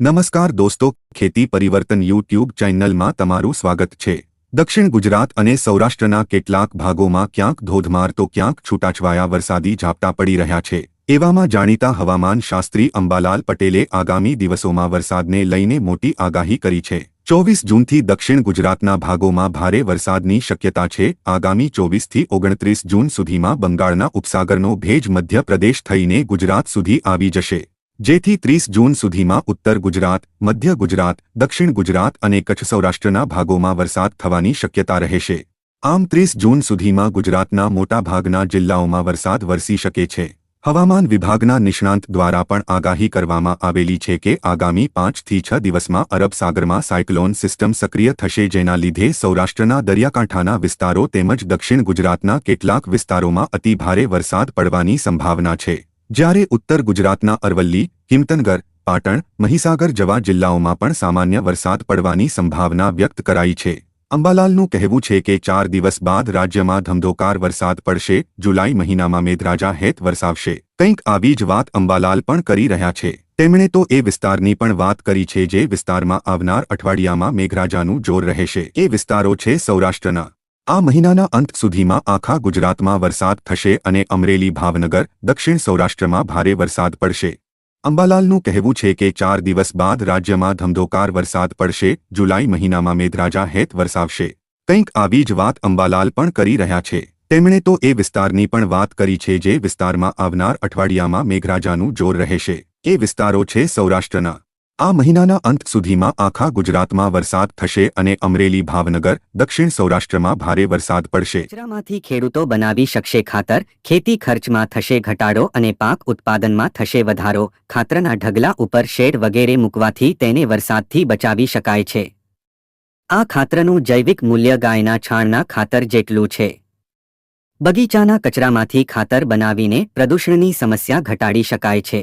નમસ્કાર દોસ્તો, ખેતી પરિવર્તન યુટ્યુબ ચેનલમાં તમારું સ્વાગત છે. દક્ષિણ ગુજરાત અને સૌરાષ્ટ્રના કેટલાક ભાગોમાં ક્યાંક ધોધમાર તો ક્યાંક છૂટાછવાયા વરસાદી ઝાપટા પડી રહ્યા છે. એવામાં જાણીતા હવામાન શાસ્ત્રી અંબાલાલ પટેલે આગામી દિવસોમાં વરસાદને લઈને મોટી આગાહી કરી છે. ચોવીસ જૂનથી દક્ષિણ ગુજરાતના ભાગોમાં ભારે વરસાદની શક્યતા છે. આગામી ચોવીસથી ઓગણત્રીસ જૂન સુધીમાં બંગાળના ઉપસાગરનો ભેજ મધ્યપ્રદેશ થઈને ગુજરાત સુધી આવી જશે. જેથી ત્રીસ જૂન સુધીમાં ઉત્તર ગુજરાત, મધ્ય ગુજરાત, દક્ષિણ ગુજરાત અને કચ્છ સૌરાષ્ટ્રના ભાગોમાં વરસાદ થવાની શક્યતા રહેશે. આમ ત્રીસ જૂન સુધીમાં ગુજરાતના મોટાભાગના જિલ્લાઓમાં વરસાદ વરસી શકે છે. હવામાન વિભાગના નિષ્ણાંત દ્વારા પણ આગાહી કરવામાં આવેલી છે કે આગામી પાંચથી છ દિવસમાં અરબ સાગરમાં સાયક્લોન સિસ્ટમ સક્રિય થશે જેના લીધે સૌરાષ્ટ્રના દરિયાકાંઠાના વિસ્તારો તેમજ દક્ષિણ ગુજરાતના કેટલાક વિસ્તારોમાં અતિભારે વરસાદ પડવાની સંભાવના છે. જ્યારે ઉત્તર ગુજરાતના અરવલ્લી હિમતનગર પાટણ, મહીસાગર જેવા જિલ્લાઓમાં પણ સામાન્ય વરસાદ પડવાની સંભાવના વ્યક્ત કરાઈ છે. અંબાલાલનું કહેવું છે કે ચાર દિવસ બાદ રાજ્યમાં ધમધોકાર વરસાદ પડશે, જુલાઈ મહિનામાં મેઘરાજા હેત વરસાવશે. કંઈક આવી જ વાત અંબાલાલ પણ કરી રહ્યા છે. તેમણે તો એ વિસ્તારની પણ વાત કરી છે જે વિસ્તારમાં આવનાર અઠવાડિયામાં મેઘરાજાનું જોર રહેશે. એ વિસ્તારો છે સૌરાષ્ટ્રના. આ મહિનાના અંત સુધીમાં આખા ગુજરાતમાં વરસાદ થશે અને અમરેલી ભાવનગર, દક્ષિણ સૌરાષ્ટ્રમાં ભારે વરસાદ પડશે. અંબાલાલનું કહેવું છે કે ચાર દિવસ બાદ રાજ્યમાં ધમધોકાર વરસાદ પડશે, જુલાઈ મહિનામાં મેઘરાજા હેત વરસાવશે. કંઈક આવી જ વાત અંબાલાલ પણ કરી રહ્યા છે. તેમણે તો એ વિસ્તારની પણ વાત કરી છે જે વિસ્તારમાં આવનાર અઠવાડિયામાં મેઘરાજાનું જોર રહેશે. એ વિસ્તારો છે સૌરાષ્ટ્રના. આ મહિનાના અંત સુધીમાં આખા ગુજરાતમાં વરસાદ થશે અને અમરેલી, ભાવનગર, દક્ષિણ સૌરાષ્ટ્રમાં ભારે વરસાદ પડશે. કચરામાંથી ખેડૂતો બનાવી શકશે ખાતર, ખેતી ખર્ચમાં થશે ઘટાડો અને પાક ઉત્પાદનમાં થશે વધારો. ખાતરના ઢગલા ઉપર શેડ વગેરે મૂકવાથી તેને વરસાદથી બચાવી શકાય છે. આ ખાતરનું જૈવિક મૂલ્ય ગાયના છાણના ખાતર જેટલું છે. બગીચાના કચરામાંથી ખાતર બનાવીને પ્રદૂષણની સમસ્યા ઘટાડી શકાય છે.